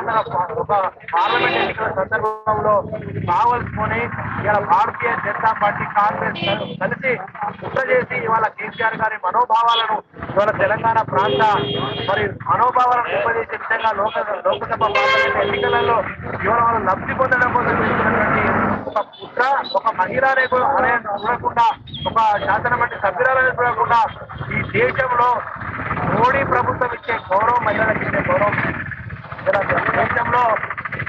ఒక పార్లమెంట్ ఎన్నికల సందర్భంలో కావలసుకొని ఇలా భారతీయ జనతా పార్టీ కాంగ్రెస్ కలిసి కుట్ర చేసి ఇవాళ కేసీఆర్ గారి మనోభావాలను ఇవాళ తెలంగాణ ప్రాంత మరి మనోభావాలను దెబ్బతీసే విధంగా లోక లోక్సభ పార్లమెంట్ ఎన్నికలలో ఇవాళ వాళ్ళు లబ్ధి పొందడం కోసం చేస్తున్నటువంటి ఒక కుట్ర ఒక మహిళనే అనే చూడకుండా ఒక శాసనమండలి సభ్యురాలని చూడకుండా ఈ దేశంలో మోడీ ప్రభుత్వం ఇచ్చే గౌరవం మహిళలకు ఇచ్చే గౌరవం ఇలా దేశంలో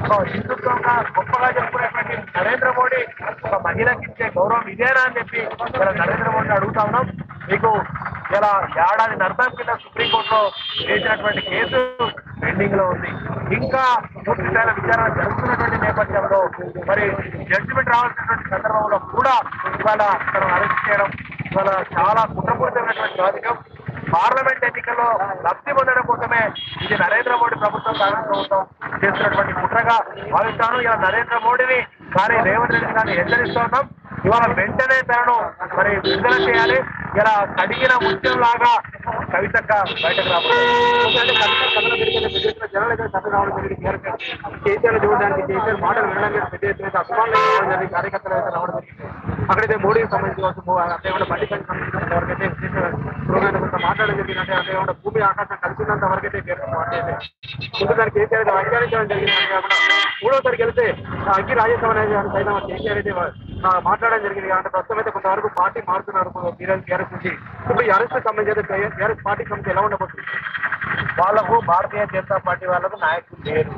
ఒక హిందుత్వంగా గొప్పగా చెప్పుకునేటువంటి నరేంద్ర మోడీ ఒక మహిళకి ఇచ్చే గౌరవం ఇదేనా అని చెప్పి ఇలా నరేంద్ర మోడీని అడుగుతా ఉన్నాం. మీకు ఇలా ఏడాది నర్థం కింద సుప్రీంకోర్టులో వేసినటువంటి కేసు పెండింగ్లో ఉంది. ఇంకా పూర్తి స్థాయిలో విచారణ జరుగుతున్నటువంటి నేపథ్యంలో మరి జడ్జిమెంట్ రావాల్సినటువంటి సందర్భంలో కూడా ఇవాళ తను అరెస్ట్ చేయడం ఇవాళ చాలా కుట్రపూరితమైనటువంటి రాజకీయం. పార్లమెంట్ ఎన్నికల్లో లబ్ధి పొందడం కోసమే ఇది నరేంద్ర మోడీ ప్రభుత్వం కాంగ్రెస్ ప్రభుత్వం చేస్తున్నటువంటి కుట్రగా భావిస్తాను. ఇలా నరేంద్ర మోడీని కానీ రేవంత్ రెడ్డి గారిని హెచ్చరిస్తున్నాం ఇవాళ వెంటనే తనను మరి విడుదల చేయాలి. ఇలా కడిగిన ముత్యం లాగా కవితక్క బయటకు రాబోతుంది. కేసీఆర్ చూడడానికి కేసీఆర్ మాటలు వినడానికి పెద్ద ఎత్తున అభిమానులు కార్యకర్తలు అయితే రావడం జరిగింది. అక్కడైతే మోడీకి సంబంధించి కావచ్చు బండి బండికి సంబంధించిన వరకైతే విశేష ప్రోగ్రామ్ కొంత మాట్లాడడం జరిగిందంటే అంతేకాకుండా భూమి ఆకాశం కలిసినంత వరకైతే అయితే ముందు దానికి కేసీఆర్ అయితే వ్యాఖ్యానించడం జరిగింది. అంతే కాకుండా మూడోసారి గెలిస్తే అగ్గి రాజేశ్వర సైతం కేసీఆర్ అయితే మాట్లాడడం జరిగింది. అంటే ప్రస్తుతం అయితే కొంతవరకు పార్టీ మారుతున్నారు. టీఆర్ఎస్ టీఆర్ఎస్ నుంచి. ఇప్పుడు అరెస్ట్ సంబంధించి అయితే టీఆర్ఎస్ పార్టీ సంబంధించి ఎలా ఉండబోతుంది? వాళ్ళకు భారతీయ జనతా పార్టీ వాళ్ళకు నాయకులు లేరు.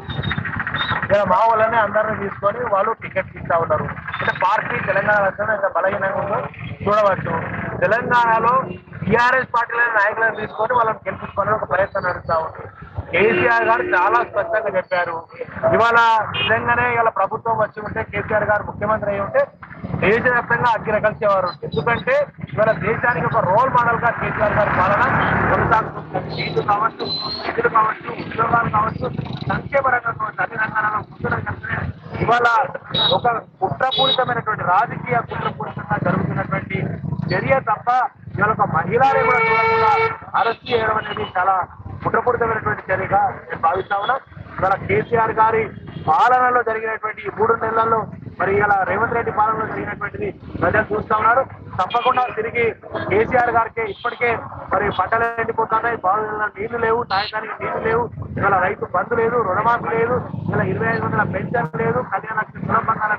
ఇలా మా వాళ్ళనే అందరిని తీసుకొని వాళ్ళు టికెట్ ఇస్తా ఉన్నారు. అంటే పార్టీ తెలంగాణ రాష్ట్రంలో ఎంత బలహీనంగా ఉందో చూడవచ్చు. తెలంగాణలో టీఆర్ఎస్ పార్టీలోని నాయకులను తీసుకొని వాళ్ళని గెలిపించుకోవాలని ఒక ప్రయత్నం నడుస్తా ఉంది. కేసీఆర్ గారు చాలా స్పష్టంగా చెప్పారు. ఇవాళ నిజంగానే ఇవాళ ప్రభుత్వం వచ్చి ఉంటే కేసీఆర్ గారు ముఖ్యమంత్రి అయి ఉంటే దేశవ్యాప్తంగా అగ్గి కలిసేవారు ఎందుకంటే ఇవాళ దేశానికి ఒక రోల్ మోడల్గా కేసీఆర్ గారి పాలన కొనసాగుతుంది సీట్లు కావచ్చు నిధులు కావచ్చు ఉద్యోగాలు కావచ్చు సంక్షేమ రంగం కావచ్చు అన్ని రంగాలలో ముందున కలిసి ఇవాళ ఒక కుట్రపూరితమైనటువంటి రాజకీయ కుట్రపూరితంగా జరుగుతున్నటువంటి చర్య తప్ప ఇవాళ ఒక మహిళని కూడా చూడకుండా అరెస్ట్ చేయడం అనేది చాలా కుట్రపూరితమైనటువంటి చర్యగా నేను భావిస్తా ఉన్నా. ఇవాళ కేసీఆర్ గారి పాలనలో జరిగినటువంటి ఈ మూడు నెలల్లో మరి ఇలా రేవంత్ రెడ్డి పాలనలో జరిగినటువంటిది ప్రజలు చూస్తా ఉన్నారు. తప్పకుండా తిరిగి కేసీఆర్ గారికి ఇప్పటికే మరి పంటలు ఎండిపోతున్నాయి. బావులలో నీళ్ళు లేవు తాగడానికి నీళ్ళు లేవు. ఇవాళ రైతు బంధు లేదు రుణమాఫీ లేదు. ఇలా ఇరవై ఐదు వందల పెన్షన్ లేదు. కళ్యాణ లక్ష్మి సులభంగా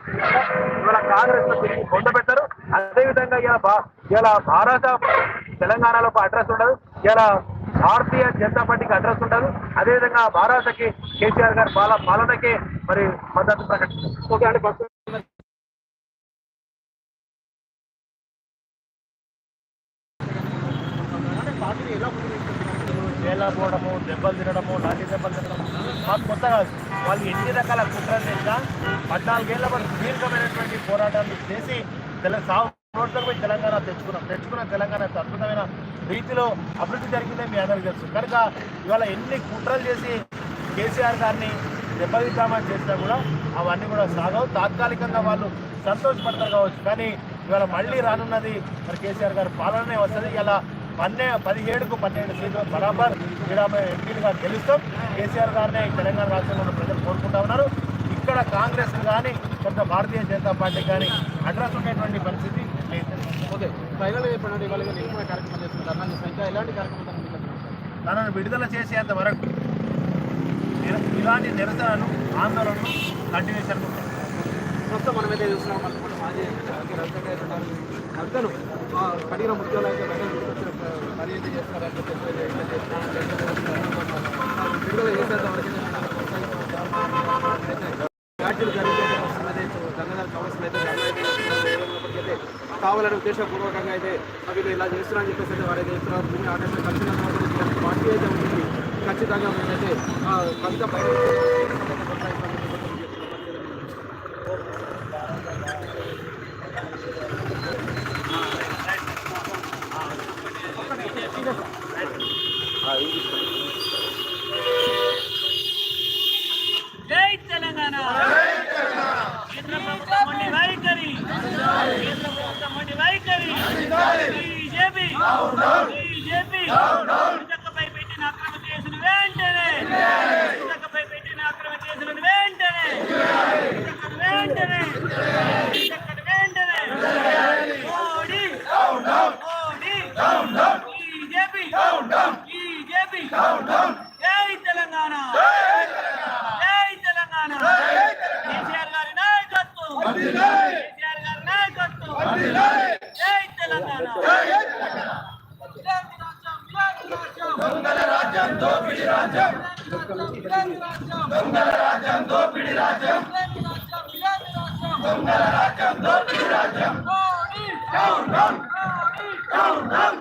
ఇవాళ కాంగ్రెస్లో తిరిగి కొండ పెట్టారు. అదేవిధంగా ఇలా ఇలా భారత తెలంగాణలో ఒక అడ్రస్ ఉండదు. ఇలా భారతీయ జనతా పార్టీకి అడ్రస్ ఉండదు. అదేవిధంగా భారతకి కేసీఆర్ గారి పాల పాలనకి మరి మద్దతు ప్రకటిస్తుంది ఓకే అండి మాకు కొత్త కాదు. వాళ్ళు ఎన్ని రకాల కుట్రలు చేసినా పద్నాలుగేళ్ళ వరకు దీర్ఘమైనటువంటి పోరాటాలు చేసి తెల సాగు రోడ్లకు పోయి తెలంగాణ తెచ్చుకున్నాం. తెచ్చుకున్న తెలంగాణ అద్భుతమైన రీతిలో అభివృద్ధి జరిగిందే మీ అందరికీ తెలుసు. కనుక ఇవాళ ఎన్ని కుట్రలు చేసి కేసీఆర్ గారిని దెబ్బతిద్దామని చేసినా కూడా అవన్నీ కూడా సాగవు. తాత్కాలికంగా వాళ్ళు సంతోషపడతారు కావచ్చు. కానీ ఇవాళ మళ్ళీ రానున్నది మరి కేసీఆర్ గారు పాలనే వస్తుంది. ఇలా పన్నె పదిహేడుకు పన్నెండు సీట్లు బరాబర్ ఇక్కడ ఎంపీలుగా గెలుస్తాం. కేసీఆర్ గారినే తెలంగాణ రాష్ట్రంలో ప్రజలు కోరుకుంటా ఉన్నారు. ఇక్కడ కాంగ్రెస్ కానీ కొంత భారతీయ జనతా పార్టీ కానీ అడ్రస్ ఉండేటువంటి పరిస్థితి లేదు. ఓకే. ఇవాళ కార్యక్రమం చేస్తున్నారు? ఎలాంటి కార్యక్రమం తనను విడుదల చేసేంత వరకు ఇలాంటి నిరసనలు ఆందోళనలు కంటిన్యూషన్ ఉంటాయి ప్రస్తుతం చూస్తున్నాం మన కూడా మాజీ ముఖ్యమంత్రి రవిశంకర్ ఆ కఠిన ముత్యాలు అయితే బయట తీసుకొచ్చిన విడుదల చేసేంత వరకు వ్యాఖ్యలు వస్తున్నది అయితే ఉద్దేశపూర్వకంగా అయితే వీళ్ళు ఇలా చేస్తున్నారని చెప్పేసి అయితే వారైతే చెప్తున్నారు భూమి ఆకాశం ఖచ్చితంగా పార్టీ అయితే ఉంటుంది ఖచ్చితంగా మేమైతే కవిత బయట డౌన్ డౌన్ జై తెలంగాణ. జై తెలంగాణ. కేసీఆర్ గారి నాయకత్వం. కేసీఆర్ గారి నాయకత్వం. జై తెలంగాణ. దొంగల రాజ్యం దోపిడి రాజ్యం దొంగల రాజ్యం దోపిడి రాజ్యం దొంగల రాజ్యం దోపిడి రాజ్యం డౌన్ డౌన్ డౌన్ డౌన్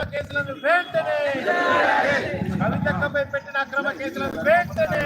కేసులను వెంటనే కవితక్కపై పెట్టిన అక్రమ కేసులను వెంటనే.